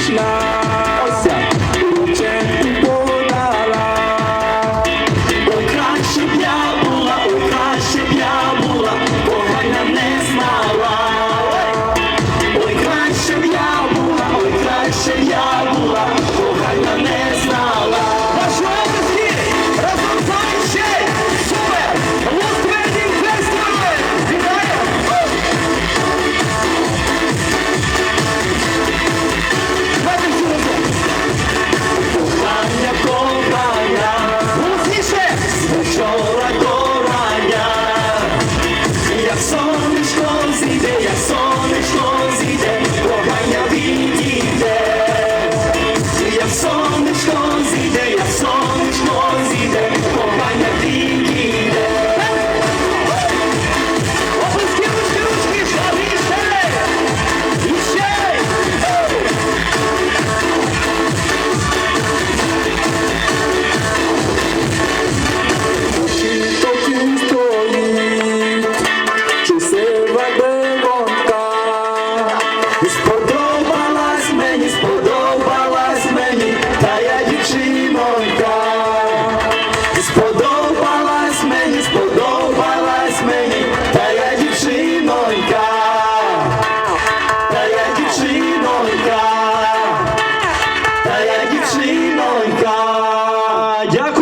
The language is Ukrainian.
Krishna. сподобалась мені, сподобалась мені, та я дівчинонька, сподобалась мені, сподобалась мені, та я дівчинонька, та я дівчинонька, та я дівчинонька. Дякую.